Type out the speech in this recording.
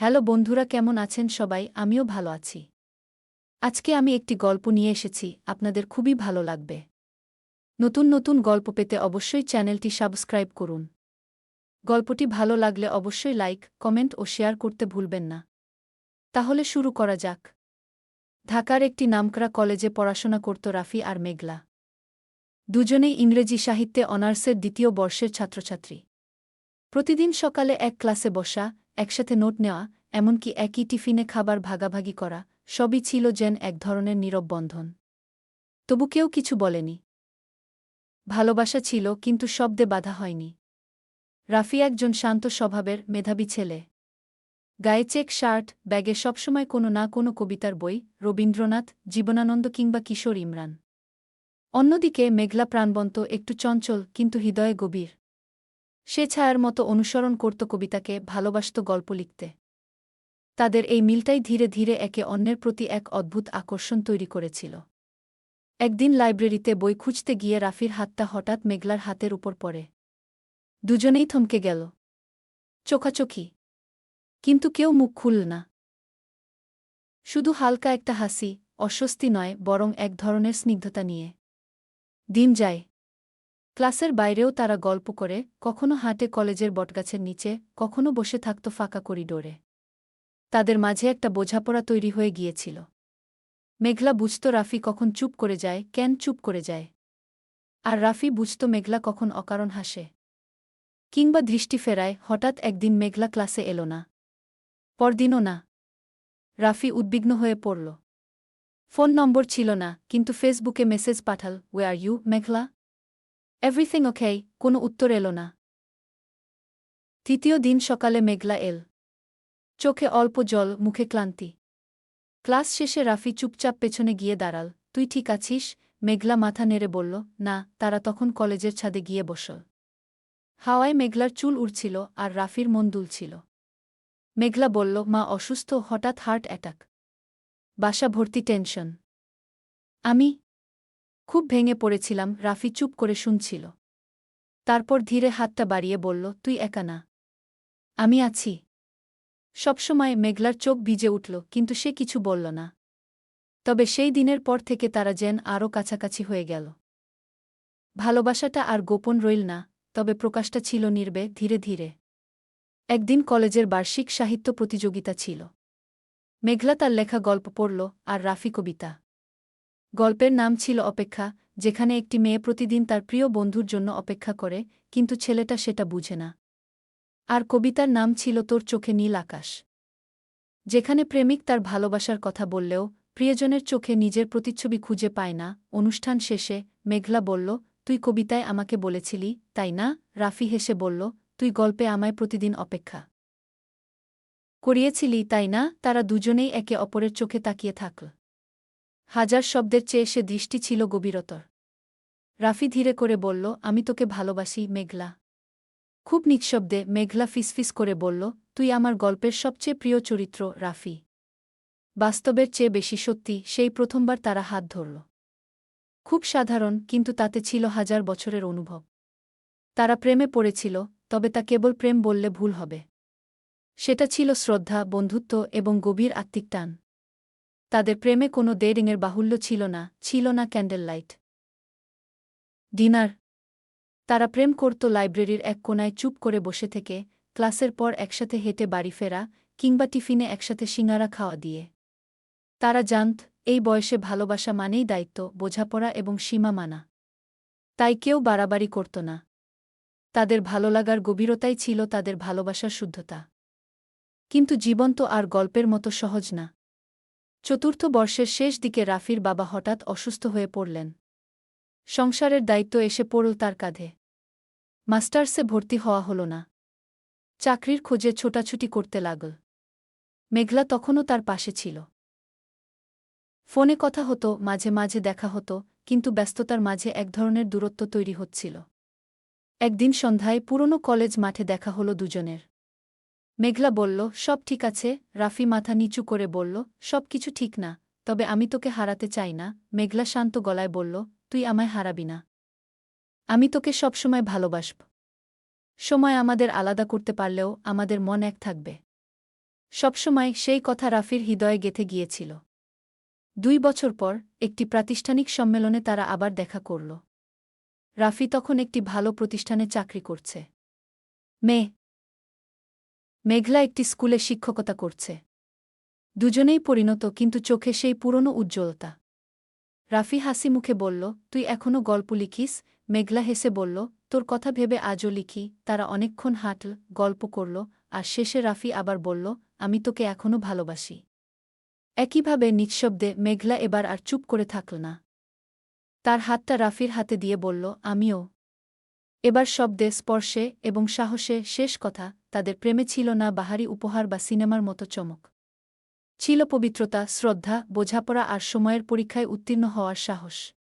Hello বন্ধুরা কেমন আছেন সবাই? আমিও ভালো আছি। আজকে আমি একটি গল্প নিয়ে এসেছি, আপনাদের খুবই ভালো লাগবে। নতুন নতুন গল্প পেতে অবশ্যই চ্যানেলটি সাবস্ক্রাইব করুন। গল্পটি ভালো লাগলে অবশ্যই লাইক, কমেন্ট ও শেয়ার করতে ভুলবেন না। তাহলে শুরু করা যাক। ঢাকার একটি নামকরা কলেজে পড়াশোনা করত রাফি আর মেঘলা। দুজনেই ইংরেজি সাহিত্যে অনার্সের দ্বিতীয় বর্ষের ছাত্রছাত্রী। প্রতিদিন সকালে এক ক্লাসে বসা একসাথে নোট নেওয়া, এমনকি একই টিফিনে খাবার ভাগাভাগি করা, সবই ছিল যেন এক ধরনের নীরব বন্ধন। তবু কেউ কিছু বলেনি। ভালোবাসা ছিল, কিন্তু শব্দে বাধা হয়নি। রাফি একজন শান্ত স্বভাবের মেধাবী ছেলে। গায়ে চেক, শার্ট, ব্যাগে সবসময় কোনো না কোনো কবিতার বই, রবীন্দ্রনাথ, জীবনানন্দ কিংবা কিশোর ইমরান। অন্যদিকে মেঘলা প্রাণবন্ত, একটু চঞ্চল, কিন্তু হৃদয়ে গভীর। সে ছায়ার মতো অনুসরণ করত কবিতাকে, ভালোবাসত গল্প লিখতে। তাদের এই মিলটাই ধীরে ধীরে একে অন্যের প্রতি এক অদ্ভুত আকর্ষণ তৈরি করেছিল। একদিন লাইব্রেরিতে বই খুঁজতে গিয়ে রাফির হাতটা হঠাৎ মেঘলার হাতের উপর পড়ে। দুজনেই থমকে গেল। চোখাচোখি। কিন্তু কেউ মুখ খুলল না। শুধু হালকা একটা হাসি, অস্বস্তি নয়, বরং এক ধরনের স্নিগ্ধতা নিয়ে। দিন যায়। ক্লাসের বাইরেও তারা গল্প করে, কখনো হাঁটে কলেজের বটগাছের নিচে, কখনো বসে থাকত ফাঁকা করিডোরে। তাদের মাঝে একটা বোঝাপড়া তৈরি হয়ে গিয়েছিল। মেঘলা বুঝত রাফি কখন চুপ করে যায়, কেন চুপ করে যায়। আর রাফি বুঝত মেঘলা কখন অকারণ হাসে। কিংবা দৃষ্টি ফেরায়, হঠাৎ একদিন মেঘলা ক্লাসে এলো না। পরদিনও না। রাফি উদ্বিগ্ন হয়ে পড়ল। ফোন নম্বর ছিল না, কিন্তু ফেসবুকে মেসেজ পাঠাল where are you Meghla? Everything ওকেই কোনো উত্তর এলো না। তৃতীয় দিন সকালে মেঘলা এল। চোখে অল্প জল, মুখে ক্লান্তি। ক্লাস শেষে রাফি চুপচাপ পেছনে গিয়ে দাঁড়াল। তুই ঠিক আছিস? মেঘলা মাথা নেড়ে বলল, না, তারা তখন কলেজের ছাদে গিয়ে বসল। হাওয়ায় মেঘলার চুল উড়ছিল আর রাফির মন দুলছিল। মেঘলা বলল, মা অসুস্থ, হঠাৎ হার্ট অ্যাটাক। বাসা ভর্তি টেনশন। আমি? খুব ভেঙে পড়েছিলাম, রাফি চুপ করে শুনছিল। তারপর ধীরে হাতটা বাড়িয়ে বলল, তুই একা না। আমি আছি সবসময় মেঘলার চোখ ভিজে উঠল, কিন্তু সে কিছু বলল না। তবে সেই দিনের পর থেকে তারা যেন আরও কাছাকাছি হয়ে গেল। ভালোবাসাটা আর গোপন রইল না, তবে প্রকাশটা ছিল নির্বে, ধীরে ধীরে। একদিন কলেজের বার্ষিক সাহিত্য প্রতিযোগিতা ছিল। মেঘলা তার লেখা গল্প পড়ল আর রাফি কবিতা। গল্পের নাম ছিল অপেক্ষা, যেখানে একটি মেয়ে প্রতিদিন তার প্রিয় বন্ধুর জন্য অপেক্ষা করে, কিন্তু ছেলেটা সেটা বুঝে না। আর কবিতার নাম ছিল তোর চোখে নীল আকাশ যেখানে প্রেমিক তার ভালোবাসার কথা বললেও, প্রিয়জনের চোখে নিজের প্রতিচ্ছবি খুঁজে পায় না। অনুষ্ঠান শেষে মেঘলা বলল, তুই কবিতায় আমাকে বলেছিলি, তাই না? রাফি হেসে বলল, তুই গল্পে আমায় প্রতিদিন অপেক্ষা করিয়েছিলি, তাই না? তারা দুজনেই একে অপরের চোখে তাকিয়ে থাকল। হাজার শব্দের চেয়ে সে দৃষ্টি ছিল গভীরতর। রাফি ধীরে করে বলল, আমি তোকে ভালোবাসি, মেঘলা। খুব নিঃশব্দে মেঘলা ফিসফিস করে বলল, তুই আমার গল্পের সবচেয়ে প্রিয় চরিত্র, রাফি। বাস্তবের চেয়ে বেশি সত্যি সেই প্রথমবার তারা হাত ধরল। খুব সাধারণ, কিন্তু তাতে ছিল হাজার বছরের অনুভব। তারা প্রেমে পড়েছিল, তবে তা কেবল প্রেম বললে ভুল হবে। সেটা ছিল শ্রদ্ধা, বন্ধুত্ব এবং গভীর আত্মিক টান। তাদের প্রেমে কোনো ডেডিংয়ের বাহুল্য ছিল না ছিল না ক্যান্ডেল লাইট। ডিনার। তারা প্রেম করত লাইব্রেরির এক কোনায় চুপ করে বসে থেকে, ক্লাসের পর একসাথে হেঁটে বাড়ি ফেরা কিংবা টিফিনে একসাথে সিঙ্গারা খাওয়া দিয়ে। তারা জানত, এই বয়সে ভালোবাসা মানেই দায়িত্ব, বোঝাপড়া এবং সীমা মানা। তাই কেউ বাড়াবাড়ি করত না। তাদের ভালো লাগার গভীরতাই ছিল তাদের ভালোবাসার শুদ্ধতা। কিন্তু জীবন তো আর গল্পের মতো সহজ না। চতুর্থ বর্ষের শেষ দিকে রাফির বাবা হঠাৎ অসুস্থ হয়ে পড়লেন। সংসারের দায়িত্ব এসে পড়ল তার কাঁধে। মাস্টার্সে ভর্তি হওয়া হল না। চাকরির খোঁজে ছোটাছুটি করতে লাগল। মেঘলা তখনও তার পাশে ছিল। ফোনে কথা হতো, মাঝে মাঝে দেখা হতো, কিন্তু ব্যস্ততার মাঝে এক ধরনের দূরত্ব তৈরি হচ্ছিল। একদিন সন্ধ্যায় পুরনো কলেজ মাঠে দেখা হলো দুজনের। মেঘলা বলল, সব ঠিক আছে। রাফি মাথা নিচু করে বলল, সব কিছু ঠিক না, তবে আমি তোকে হারাতে চাই না। মেঘলা শান্ত গলায় বলল, তুই আমায় হারাবি না। আমি তোকে সবসময় ভালোবাসব। সময় আমাদের আলাদা করতে পারলেও আমাদের মন এক থাকবে। সবসময় সেই কথা রাফির হৃদয়ে গেথে গিয়েছিল। দুই বছর পর একটি প্রাতিষ্ঠানিক সম্মেলনে তারা আবার দেখা করল। রাফি তখন একটি ভালো প্রতিষ্ঠানে চাকরি করছে। মেয়ে মেঘলা একটি স্কুলে শিক্ষকতা করছে। দুজনেই পরিণত, কিন্তু চোখে সেই পুরনো উজ্জ্বলতা। রাফি হাসি মুখে বলল, তুই এখনও গল্প লিখিস? মেঘলা হেসে বলল, তোর কথা ভেবে আজও লিখি। তারা অনেকক্ষণ হাঁটল, গল্প করল, আর শেষে রাফি আবার বলল, আমি তোকে এখনও ভালোবাসি। একইভাবে নিঃশব্দে মেঘলা এবার আর চুপ করে থাকল না। তার হাতটা রাফির হাতে দিয়ে বলল, আমিও। এবার শব্দে স্পর্শে এবং সাহসে শেষ কথা তাদের প্রেমে ছিল না বাহারি উপহার বা সিনেমার মতো চমক। ছিল পবিত্রতা, শ্রদ্ধা, বোঝাপড়া আর সময়ের পরীক্ষায় উত্তীর্ণ হওয়ার সাহস।